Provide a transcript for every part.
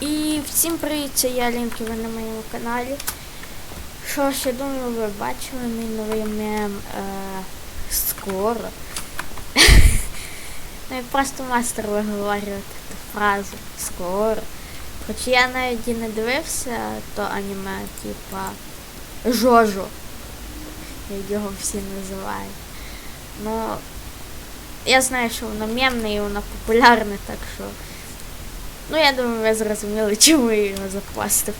І всім привіт, це я Лінки, ви на моєму каналі. Що ж, я думаю, ви бачили мій новий мем е, скоро. Ну я просто мастер виговорювати ту фразу скоро. Хоч я навіть і не дивився то аніме, типа Жожо. Як його всі називають. Ну, я знаю, що воно мемне і воно популярне, так що. Ну, я думаю, ви зрозуміли, чому я його запостив.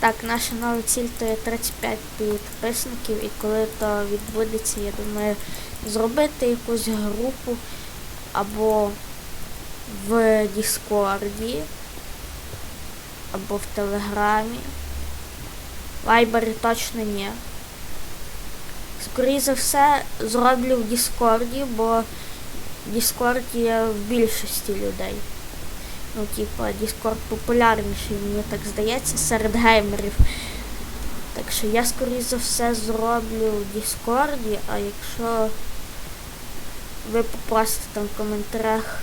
Так, наша нова ціль то є 35 підписників, і коли то відбудеться, я думаю, зробити якусь групу або в Діскорді, або в Телеграмі. Вайбері точно ні. Скоріше за все, зроблю в Діскорді, бо Діскорд є в більшості людей. Ну, типа, Discord популярніший, мені так здається, серед геймерів. Так що я, скоріше за все, зроблю в Діскорді, а якщо ви попросите там в коментарях,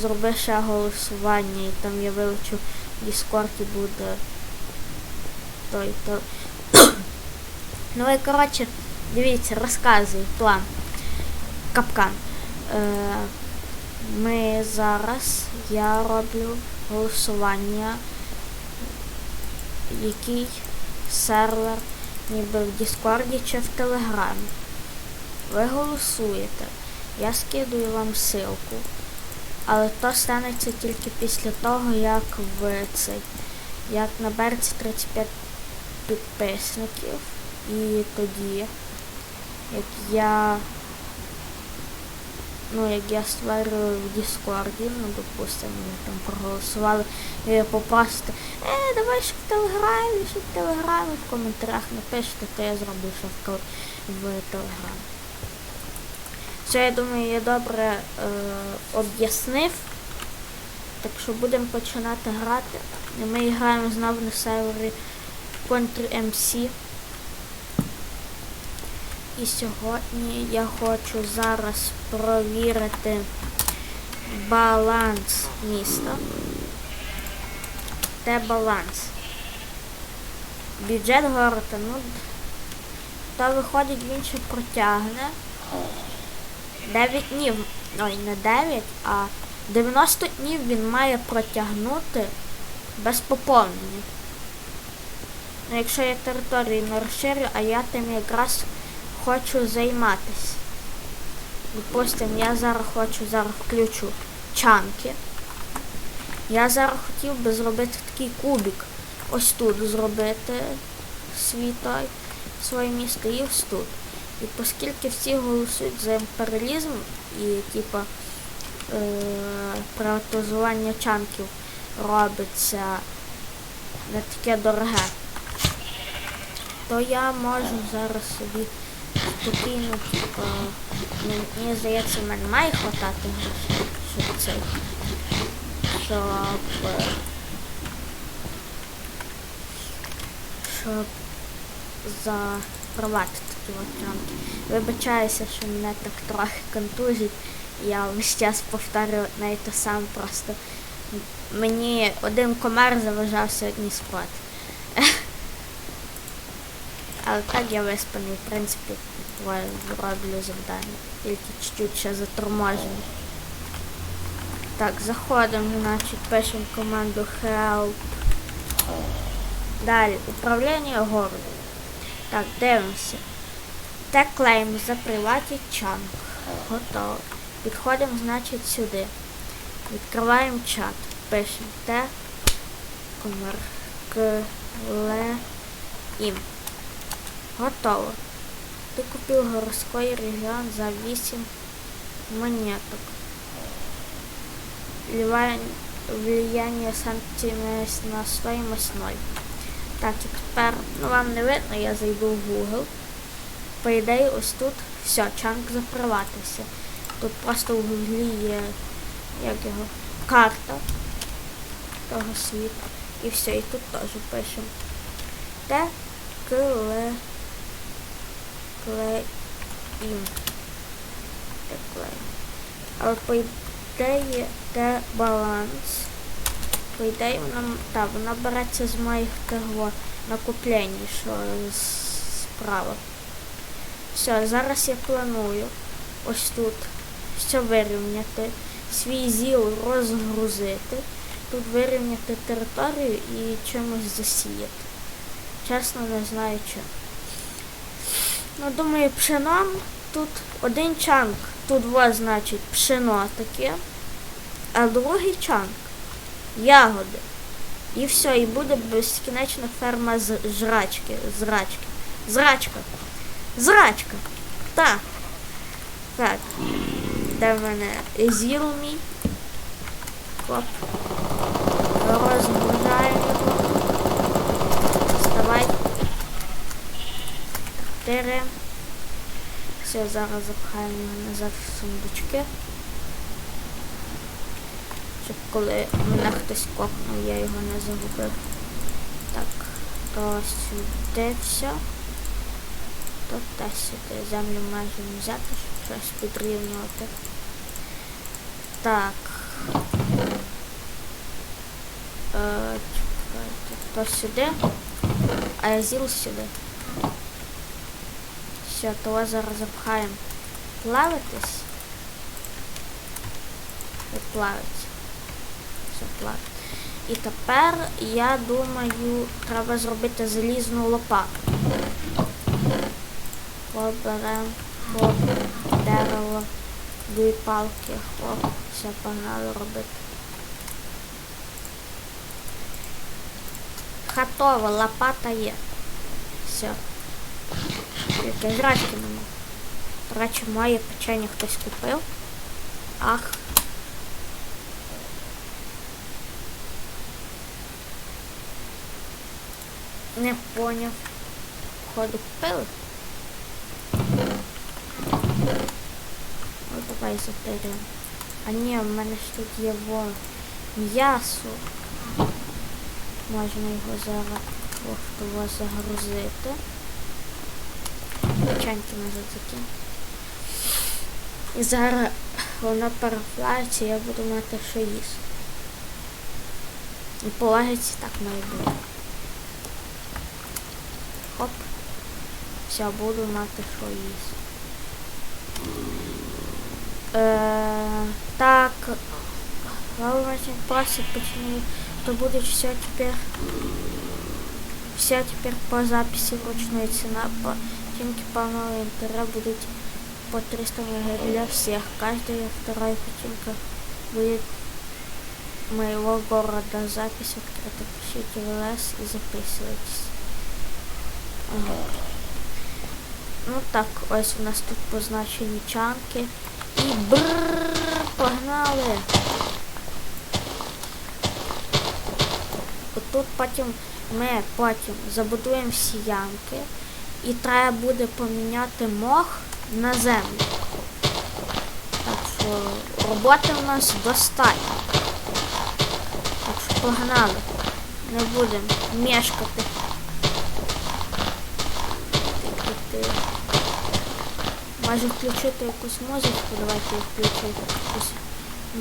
зроби ще голосування і там я вилучу в Діскорді буде той то. ну і коротше, дивіться, розказую план. Капкан. Е, ми зараз я роблю голосування, який сервер ніби в Діскорді чи в Телеграмі. Ви голосуєте. Я скидую вам ссылку. Але то станеться тільки після того, як ви цей, як набереться 35 підписників. І тоді, як я ну, як я створюю в Діскорді, ну, допустимо, ми там проголосували, і попросите, е, давай ще в Телеграмі, ще в Телеграмі, в коментарях напишете, то я зроблю ще в, в Телеграмі. Все, я думаю, я добре е, об'яснив. Так що будемо починати грати. Ми граємо знову на сервері Country MC. І сьогодні я хочу зараз провірити баланс міста. Де баланс? Бюджет города, ну то виходить він ще протягне. 9 днів, ой, не 9, а 90 днів він має протягнути без поповнення. Ну, якщо я територію не розширю, а я тим якраз хочу займатися. Допустим, я зараз хочу, зараз включу чанки. Я зараз хотів би зробити такий кубик. Ось тут зробити свій той, своє місто і ось тут. І оскільки всі голосують за імперіалізм і типа е, приватизування чанків робиться не таке дороге, то я можу зараз собі спокійно, типа, ну, мені здається, мене має хватати щоб це, щоб, щоб запровадити такі от. Вибачаюся, що мене так трохи контузить. Я весь час повторюю і те саме просто. Мені один комар заважав сьогодні спати. Але так я виспаний, в принципі, роблю завдання. Тільки чуть-чуть ще заторможений. Так, заходимо, значить, пишемо команду help. Далі, управління городом. Так, дивимося. Те клейм за приваті чанк. Готово. Підходимо, значить, сюди. Відкриваємо чат. Пишемо те комер клеїм. Готово. Ти купив городской регіон за 8 монеток. Влияние, сантимес на стоимость 0. Так, і тепер, ну вам не видно, я зайду в Google. По ідеї, ось тут все, чанк заприватився. Тут просто в гуглі є як його, карта того світу. І все, і тут теж пишемо. Те клеїм. Але по ідеї те баланс по ідеї, вона, та, вона береться з моїх того накоплень, що справа. Все, зараз я планую ось тут все вирівняти, свій зіл розгрузити, тут вирівняти територію і чимось засіяти. Чесно, не знаю чим. Ну, думаю, пшеном тут один чанк. Тут во, значить, пшено таке, а другий чанк ягоди. І все, і буде безкінечна ферма з жрачки. Зрачки. Зрачка. Зрачка. Так. Так. Де в мене зіл мій? Хоп. Розгружаємо 4. Все, зараз запхаємо назад в сундучки. Щоб коли мене хтось копнув, я його не загубив. Так, то сюди все. То те сюди. Землю можемо взяти, щоб щось підрівнювати. Так. Е, чекайте, то сюди, а я зіл сюди. Все, того зараз запхаємо. Плавитись. Плавиться. Все, плавить. І тепер, я думаю, треба зробити залізну лопату. Поберемо, хоп, дерево, дві палки, хоп, все, погнали робити. Готово, лопата є. Все. Тільки жрачки нема. До речі, моє печення хтось купив. Ах. Не поняв. Походу купили. Ну давай заберемо. А ні, в мене ж тут є во м'ясо. Можна його зараз загрузити. Печеньки назад закинь. І зараз воно перефляється, я буду мати що їсти. І по логіці так має бути. Хоп. Все, буду мати що їсти. Е, так. Главное, просит почему то будет все теперь все теперь по записи вручную цена по тимке по новой интера будет по 300 мг для всех. Каждая вторая путинка будет моего города. Запись открыта. Пишите в ЛС и записывайтесь. Ага. Ну так, ось у нас тут позначені чанки. І брррр, погнали. Тут потім ми потім забудуємо всі ямки і треба буде поміняти мох на землю. Так що роботи у нас достатньо. Так що погнали. Не будемо мешкати. Може включити якусь музичку, давайте я включу якусь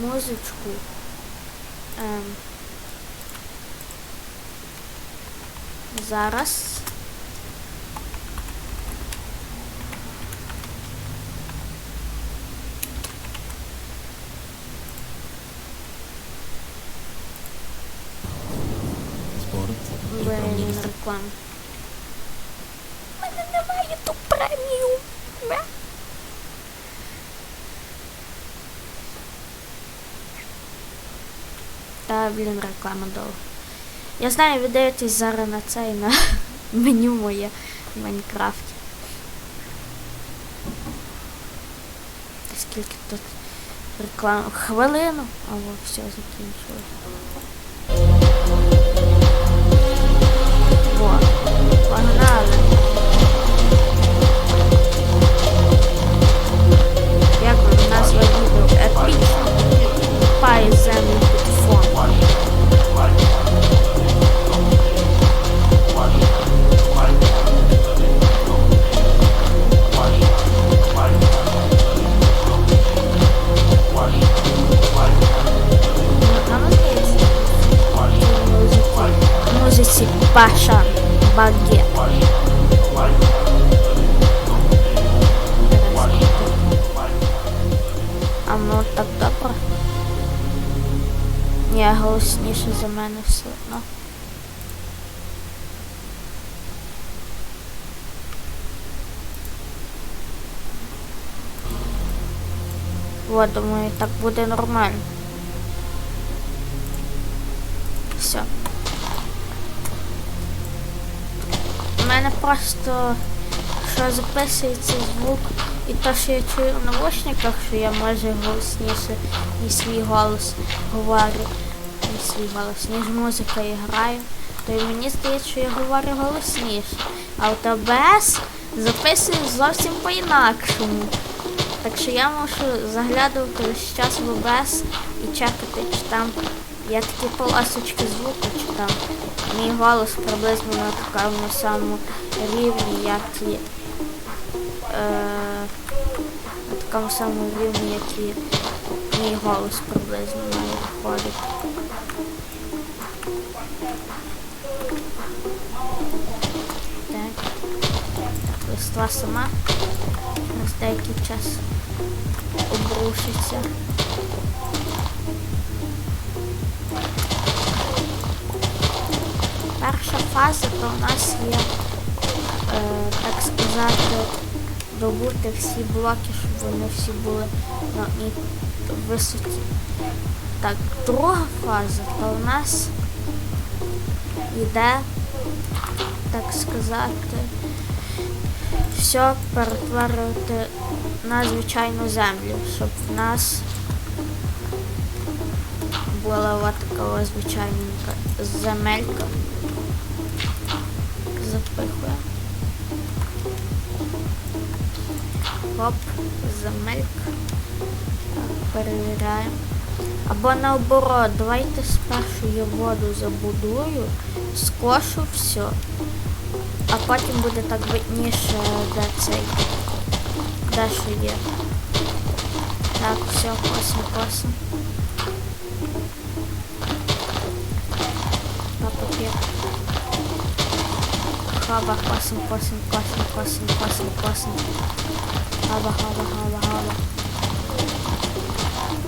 музичку. Ем. Зараз. Блин, реклама. У мене немає тут преміум. Ме. Та, блін, реклама довго. Я знаю, ви дивитесь зараз на це і на меню моє в Майнкрафті. Та Скільки тут реклам? Хвилину? А от все закінчилось. Багет. А ну так добре. Ні, голосніше за мене все одно. Вот, думаю, так буде нормально. Просто що записується звук і те, що я чую в навушниках, що я може голосніше ніж свій голос говорю, ніж свій голос, ніж музика і граю, то і мені здається, що я говорю голосніше. А от ОБС записує зовсім по-інакшому. Так що я можу заглядувати весь час в ОБС і чекати, чи там є такі полосочки звуку, чи там мій голос приблизно на такому самому рівні, як і е, на такому самому рівні, як і мій голос приблизно має виходити. Так. Так, листва сама на деякий час обрушиться. Перша фаза то у нас є, е, так сказати, добути всі блоки, щоб вони всі були на одній висоті. Так, друга фаза то у нас йде, так сказати, все перетворювати на звичайну землю, щоб в нас була така ось звичайненька земелька. Запихуємо. Земелька. Так, перевіряємо. Або наоборот, давайте спершу я воду забудую, скошу все. А потім буде так видніше, де цей. Де що є. Так, все, косим, косим. Хаба, косим, косим, косим, косим, косим, косим. Хаба, хаба, хаба, хаба.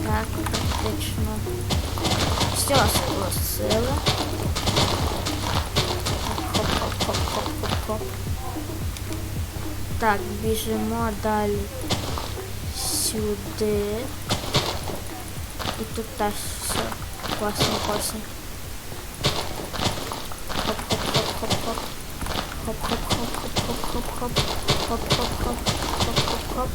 Так, практично. Все, спросили. Хоп, хоп, хоп, хоп, хоп, хоп. Так, біжимо далі сюди. І тут теж все. Класно, класно. Хоп, хоп, хоп, хоп, хоп. Хоп, хоп, хоп, хоп, хоп, хоп, хоп. Хоп, хоп, хоп, хоп,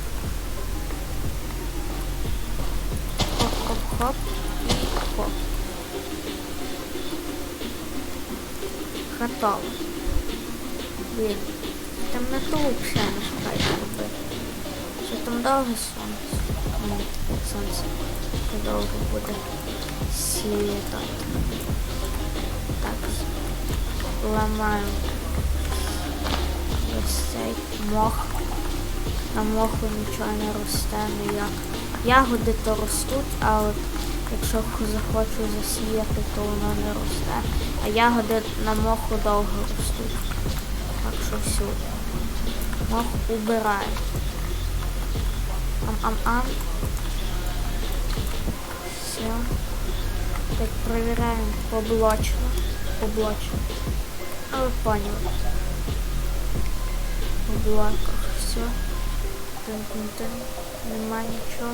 хоп, хоп. Хоп. Готово. Блін. Там на ту взагалі не шукай робити. Що там довге сонце? М, Сонце. Це довго буде сідати. Так. Ламаємо ось мох. На моху нічого не росте ніяк. Ягоди то ростуть, а от якщо захочу засіяти, то воно не росте. А ягоди на моху довго ростуть. Так що все. Мох убирає. Ам-ам-ам. Все. Так, проверяем поблочно. Поблочно. Ну, вы поняли. В блоках все Тын-тын-тын. Нема ничего.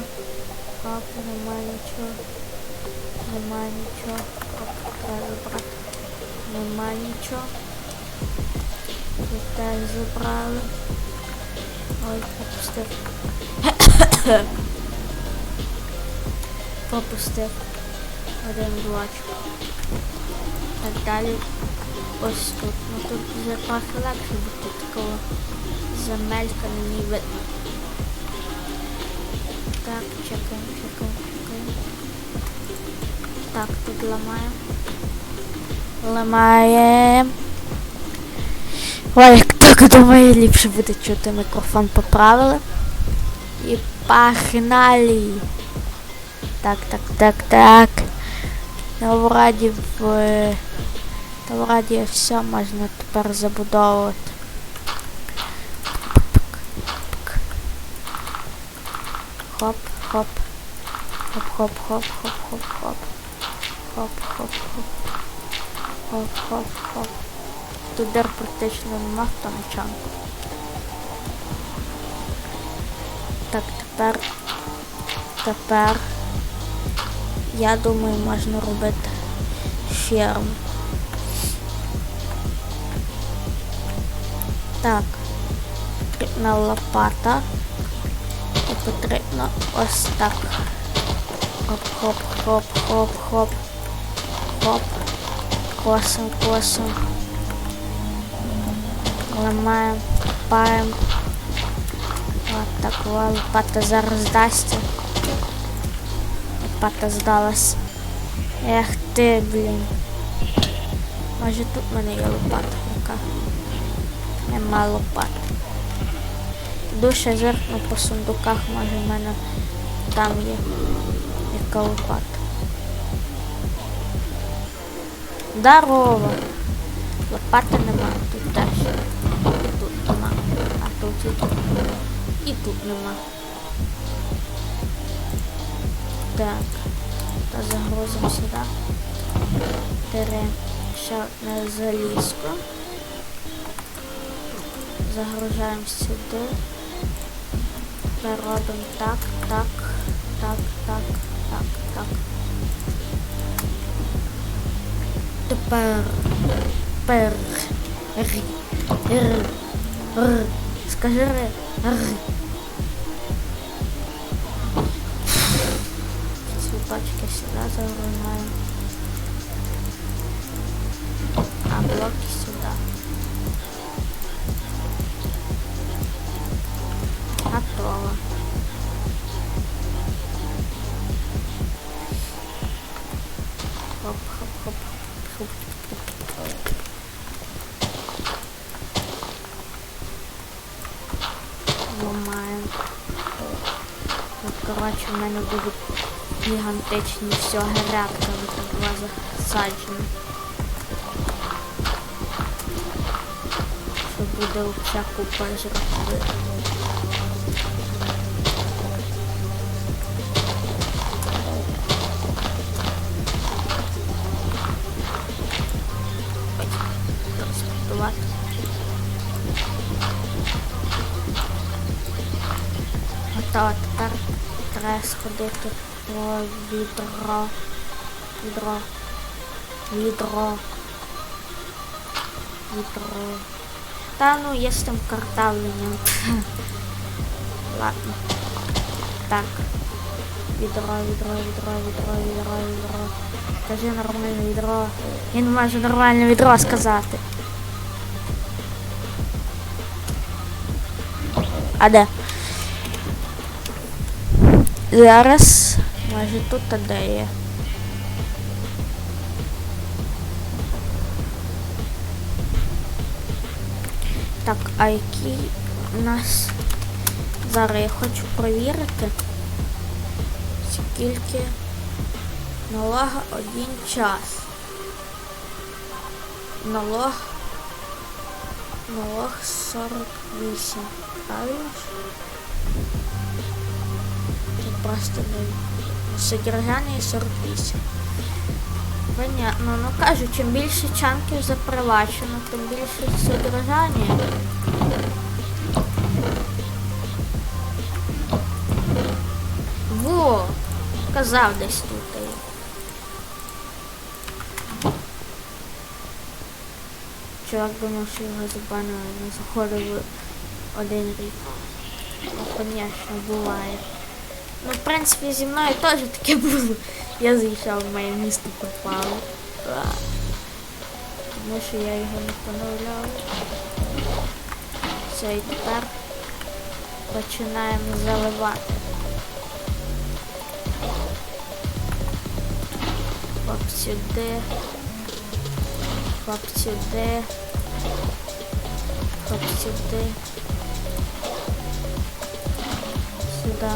Оп, нема ничего. Нема ничего. Оп, треба брат. Нема ничего. І теж забрали. Ой, пропустив. Пропустив. Один блочок. Так далі. Ось тут. Ну тут вже трохи легше, бо тут такого земелька на ній видно. Так, чекаємо, чекаємо, чекаємо. Так, тут ламаємо. Ламаємо. Ой, так думаю, ліпше буде чути мікрофон поправили. І погнали. Так, так, так, так. Ну, вроді в... Вроді все можна тепер забудовувати. Хоп, хоп. Хоп, хоп, хоп, хоп, хоп, хоп. Хоп, хоп, хоп. Хоп-хоп-хоп-хоп-хоп-хоп. Хоп-хоп-хоп. Хоп-хоп-хоп. Тут дер практично нема в тому чанку. Так, тепер. Тепер. Я думаю, можна робити ферму. Так. Потрібна лопата. Потрібно ось так. Хоп-хоп-хоп-хоп-хоп. Хоп. Косим, косим. Ламаємо, копаємо. От так, лопата зараз здасться. Лопата здалась. Ех ти, блін. Може тут в мене є лопата яка. Нема лопати. Ще зеркну по сундуках, може в мене там є яка лопата. Здорово! Лопати нема, тут теж. І тут нема. А тут і тут. І тут нема. Так. Та загрузимо сюди. Беремо ще одне залізку. Загружаємо сюди. Тепер робимо так, так, так, так, так, так. Тепер. Пер. Р. Р. Р. Скажи Р. Р. Цветочки сюда загружаем. А блоки сюда. Гігантичні все грядками так була засаджена. Що буде вся купа жратви. Розпортувати. Готово, тепер треба сходити по відро. Відро. Відро. Та ну є з тим картавленням. Ладно. Так. Відро, відро, відро, відро, відро, відро. Скажи нормальне. Я не можу нормальне відро сказати. А де? Зараз. Може тут та де є. Так, а який у нас зараз я хочу перевірити, скільки налога один час. Налог налог 48. Правильно? Тут просто не содержання 48. Понятно, ну кажу, чим більше чанків запривачено, тим більше содержання. Во! Казав десь тут. Чувак думав, що його забанили, не заходив один рік. Ну, звісно, буває. Ну, в принципі, зі мною теж таке було. Я зайшов в моє місто попав. А. Тому що я його не поновляв. Все, і тепер починаємо заливати. Хоп сюди. Хоп сюди. Хоп сюди. Сюди.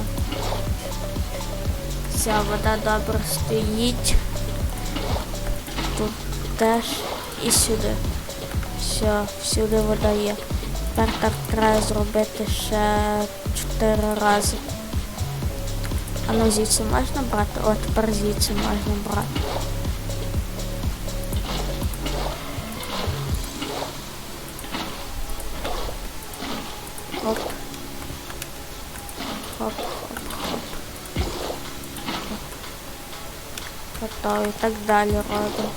Вся вода добре стоїть. Тут теж. і сюди. Все, всюди вода є. Тепер так треба зробити ще 4 рази. А ну звідси можна брати? О, тепер звідси можна брати. Готово. І так далі робимо.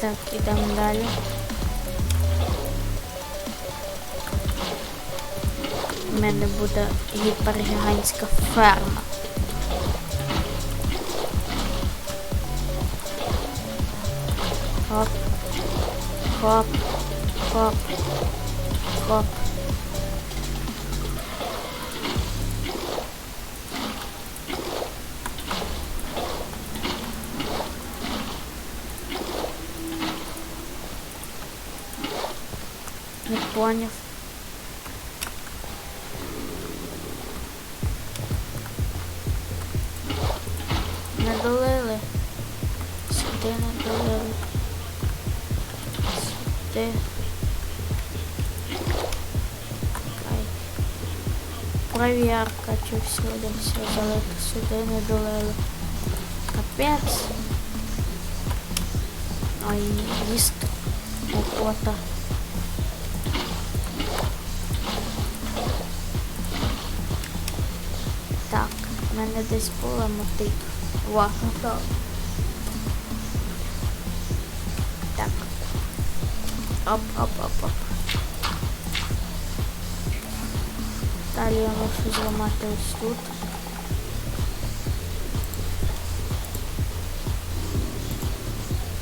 Так, ідемо далі. Мене буде гіпергігантська ферма. Хоп. Хоп. Хоп. Хоп. Не поняв. Не долили. Сюди не долили. Сюди. Провірка чи всюди все залито. Сюди не долили. Капець. Ой, їсти. Охота. Так, в мене десь була мотик. Во, готово. Так. Оп, оп, оп, оп. Далі я мушу зламати ось тут.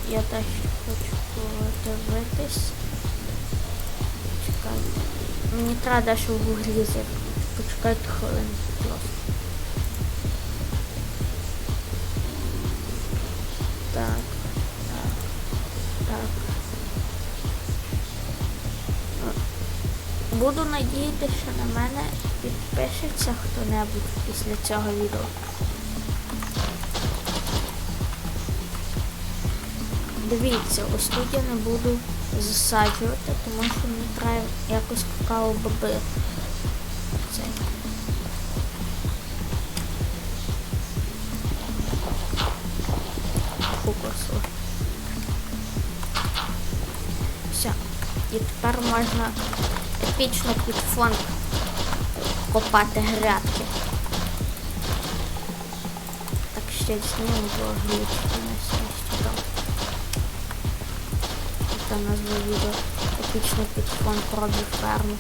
Я теж хочу подивитись. Чекайте. Мені треба дещо в гуглі зайти. Почекайте хвилину, Буду надіятися, що на мене підпишеться хто-небудь після цього відео. Дивіться, ось тут я не буду засаджувати, тому що мені треба якось какао боби. Все. І тепер можна епічно під фон копати грядки. Так ще знімемо, бо глючки на там. Це назва відео епічний під фон пробів ферму.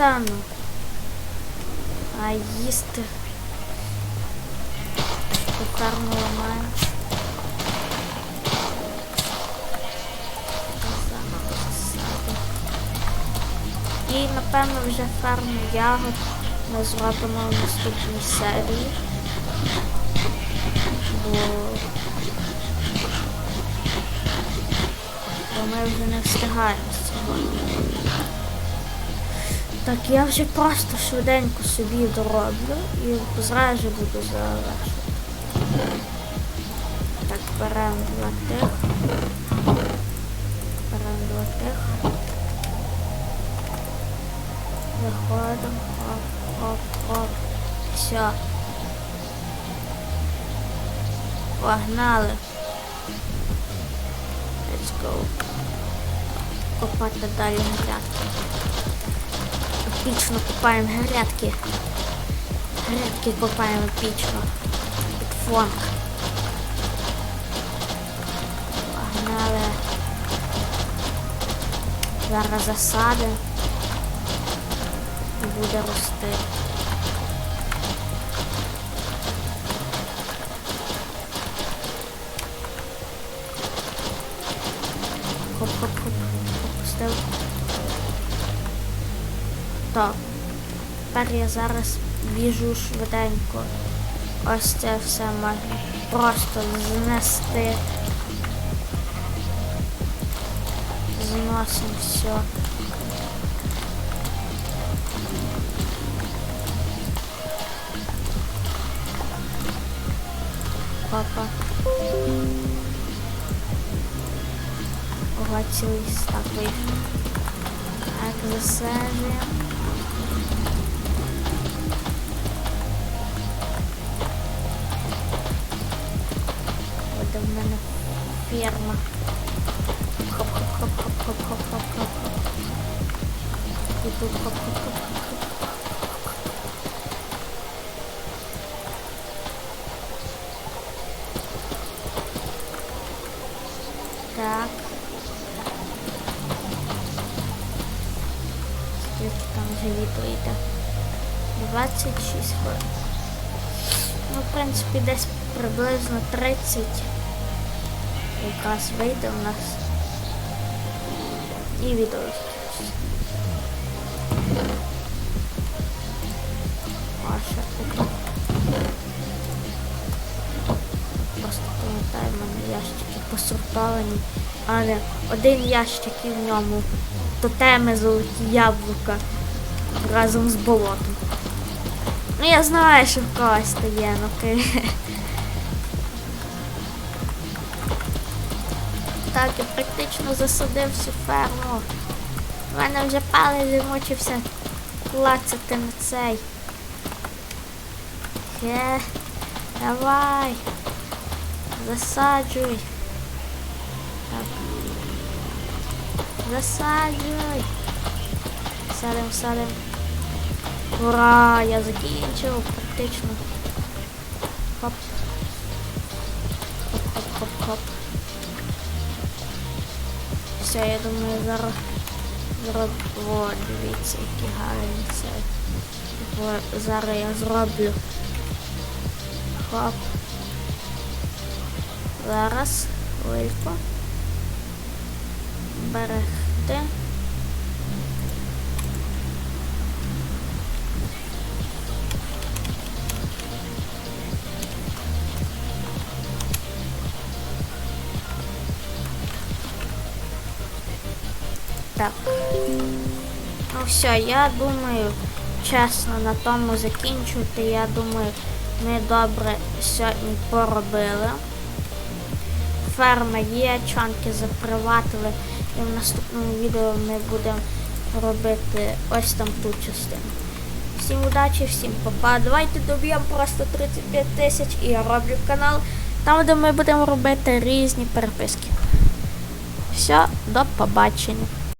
Та ну. А їсти. Кухарну ламаємо. Заново. І напевно вже ферму ягод ми зробимо в наступній серії. Бо, бо ми вже не встигаємо сьогодні. Так, я вже просто швиденько собі дороблю і зразу буду завершувати. Так, беремо два тих. Беремо два тих. Заходимо, хоп, хоп, хоп. Все. Погнали. Let's go. Копати далі грядки. Епічно копаємо грядки. Грядки копаємо епічно. Під фон. Погнали. Зараз засади. буде рости. Хоп-хоп-хоп. Опустив. Так. Тепер я зараз біжу швиденько. Ось це все можна просто знести. Зносим все. Папа. Ого, цілий стак. Так, засаджуємо. Ферма. Хоп-хоп-хоп-хоп-хоп-хоп-хоп-хоп. І тут хоп-хоп-хоп. Так. Скільки там йде? 26 хвилин. Ну, в принципі, десь приблизно 30 якраз вийде у нас. І відео. закінчиться. А. Просто пам'ятаю, в мене ящики посортовані, але один ящик і в ньому тотеми золоті яблука разом з болотом. Ну я знаю, що в когось то Так, я практично засадив всю ферму. У мене вже палець замочився клацати на цей. Є, давай. Засаджуй. Засаджуй. Садим, садим. Ура! Я закінчив практично. Все, я думаю, зараз зроблю. О, дивіться, які гарні це. Зараз я зроблю. Хоп. Зараз хвильку. Берегти. Так. Ну все, я думаю, чесно на тому закінчувати. Я думаю, ми добре сьогодні поробили. Ферма є, чанки заприватили. І в наступному відео ми будемо робити ось там ту частину. Всім удачі, всім па-па. Давайте доб'ємо просто 35 тисяч і я роблю канал, там де ми будемо робити різні переписки. Все, до побачення.